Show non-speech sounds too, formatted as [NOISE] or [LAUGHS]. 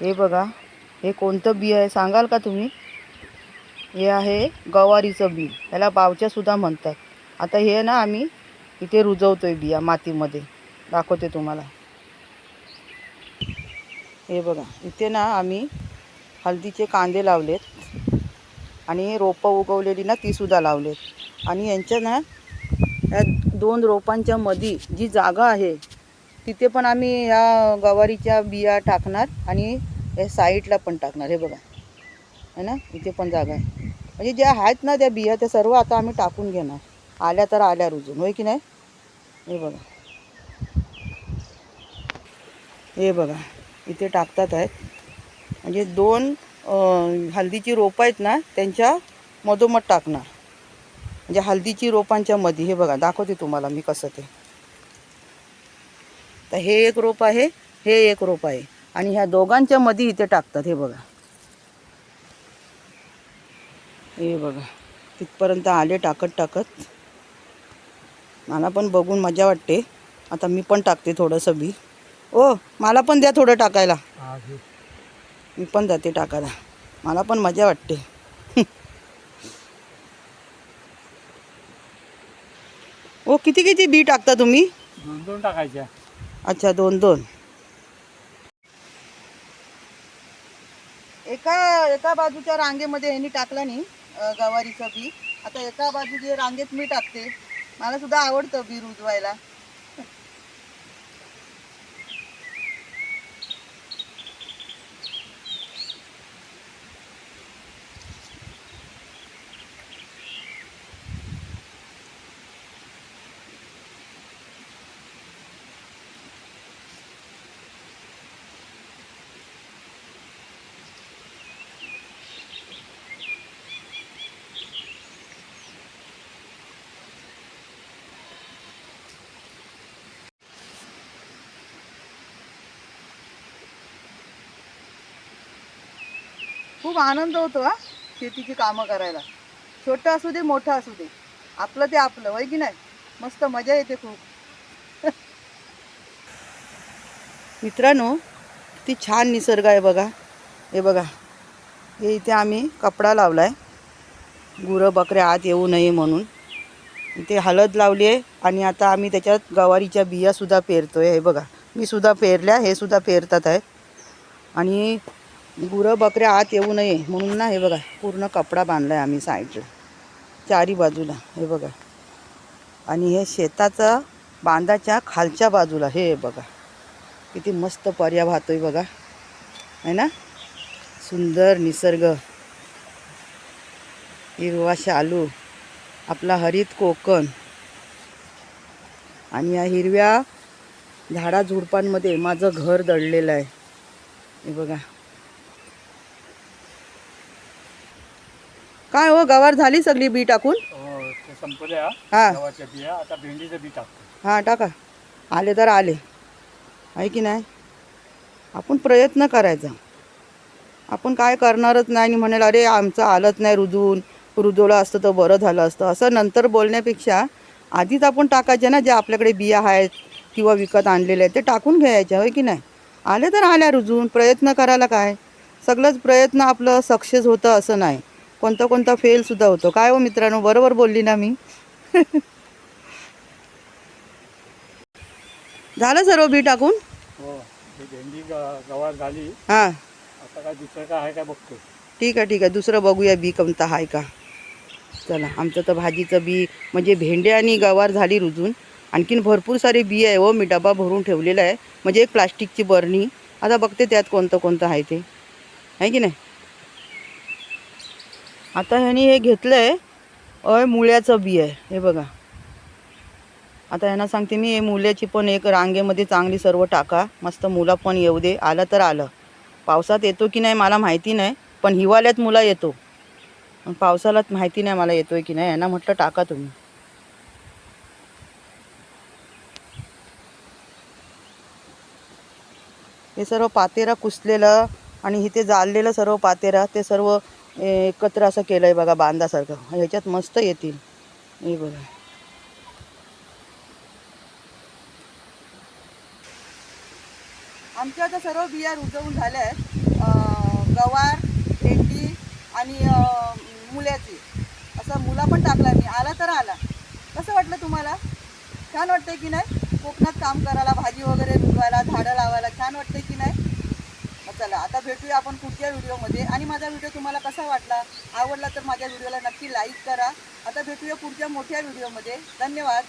हे बघा हे कोणतं बी आहे? सांगाल का तुम्ही? हे आहे गवारीचं बी. ह्याला बावच्यासुद्धा म्हणतात. आता हे ना आम्ही इथे रुजवतो आहे बिया मातीमध्ये. दाखवते तुम्हाला. हे बघा इथे ना आम्ही हळदीचे कांदे लावलेत. आणि रोपं उगवलेली ना तीसुद्धा लावलेत. आणि यांच्या ना या दोन रोपांच्या मधी जी जागा आहे तिथे पण आम्ही ह्या गवारीच्या बिया टाकणार आणि या साईडला पण टाकणार हे बघा. है ना? इथे पण जागा आहे. म्हणजे ज्या आहेत ना त्या बिया त्या सर्व आता आम्ही टाकून घेणार. आल्या तर आल्या रुजून होय की नाही? हे बघा. हे बघा इथे टाकतात आहेत. म्हणजे दोन हल्दीची हळदीची रोपं आहेत ना त्यांच्या मधोमध टाकणार. म्हणजे हळदीची रोपांच्या मध्ये हे बघा दाखवते तुम्हाला मी कसं ते. तर हे एक रोप आहे हे एक रोप आहे. आणि ह्या दोघांच्या मध्ये इथे टाकतात हे बघा. हे बघा तिथपर्यंत आले टाकत टाकत. मला पण बघून मजा वाटते. आता मी पण टाकते थोडंसं बी. ओ मला पण द्या थोडं टाकायला. मी पण जाते टाकायला. मला पण मजा वाटते. [LAUGHS] ओ किती किती बी टाकता तुम्ही? दोन दोन टाकायच्या. अच्छा दोन दोन. एका एका बाजूच्या रांगेमध्ये यांनी टाकला नाही गवारीचं बी. आता एका बाजूच्या रांगेत मी टाकते. मला सुद्धा आवडतं बी रुजवायला. खूप आनंद होतो हा शेतीची कामं करायला. छोटं असू दे मोठं असू दे. आपलं ते आपलं होय की नाही? मस्त मजा येते खूप. [LAUGHS] मित्रांनो किती छान निसर्ग आहे बघा. हे बघा हे इथे आम्ही कपडा लावला आहे गुरं बकऱ्या आत येऊ नये म्हणून. इथे हळद लावली आहे आणि आता आम्ही त्याच्यात गवारीच्या बियासुद्धा पेरतो आहे हे बघा मी सुद्धा पेरल्या हे सुद्धा पेरतात आहे आणि गुरं बकऱ्या आत येऊ नये म्हणून ना हे बघा पूर्ण कपडा बांधला आहे आम्ही साईडला चारी बाजूला हे बघा. आणि हे शेताचा बांधाच्या खालच्या बाजूला हे बघा. किती मस्त पर्या वाहतोय बघा. आहे ना? सुंदर निसर्ग. हिरवा शालू. आपला हरित कोकण. आणि या हिरव्या झाडा झुडपांमध्ये माझं घर दडलेलं आहे. हे बघा. काय हो गवार झाली सगळी बी टाकून? हो ते संपल्या हा. गव्हाच्या बिया आता भेंडीचं बी टाकतो. हा टाका. आले तर आले. आहे की नाही? आपण प्रयत्न करायचा. आपण काय करणारच नाही आणि म्हणाल अरे आमचं आलंच नाही रुजून. रुजवलं असतं तर बरं झालं असतं. असं नंतर बोलण्यापेक्षा आधीच आपण टाकायचे ना जे आपल्याकडे बिया आहेत किंवा विकत आणलेले आहेत ते टाकून घ्यायचे होय की नाही? आले तर आल्या रुजून. प्रयत्न करायला काय? सगळंच प्रयत्न आपलं सक्सेस होतं असं नाही. कोणतं कोणतं फेलसुद्धा होतं. काय हो मित्रांनो? बरोबर बोलली ना मी. झालं सर्व बी टाकून हो. ते भेंडी ग- गवार झाली. हां. आता काय दुसरं काय आहे काय बघतो. ठीक आहे ठीक आहे. दुसरं बघूया बी कोणतं आहे का. चला आमचं तर भाजीचं बी म्हणजे भेंडे आणि गवार झाली रुजून. आणखीन भरपूर सारे बी आहे हो. मी डबा भरून ठेवलेला आहे. म्हणजे एक प्लास्टिकची बरणी. आता बघते त्यात कोणतं कोणतं आहे ते. आहे की नाही? आता ह्यानी हे घेतलं आहे अय मुळ्याचं बी आहे. हे बघा. आता ह्यांना सांगते मी हे मुल्याची पण एक रांगेमध्ये चांगली सर्व टाका. मस्त मुलं पण येऊ दे. आलं तर आलं. पावसात येतो की नाही मला माहिती नाही पण हिवाळ्यात मुला येतो. पावसाला माहिती नाही मला येतोय की नाही. यांना म्हटलं टाका तुम्ही. हे सर्व पातेरा कुसलेलं आणि इथे जाळलेलं सर्व पातेरा ते सर्व एकत्र असं केलं आहे बघा बांधासारखं. ह्याच्यात मस्त येतील. हे बघा. आमच्या आता सर्व बिया रुजवून झाल्या आहेत. गवार भेंडी आणि मुल्याची. असं मुला पण टाकला मी. आला तर आला. कसं वाटलं तुम्हाला? छान वाटतंय की नाही? कोकणात काम करायला भाजी वगैरे रुजवायला झाडं लावायला छान वाटतंय की नाही? चला आता भेटूया आपण पुढच्या व्हिडिओमध्ये. आणि माझा व्हिडिओ तुम्हाला कसा वाटला आवडला तर माझ्या व्हिडिओला नक्की लाईक करा. आता भेटूया पुढच्या मोठ्या व्हिडिओमध्ये. धन्यवाद.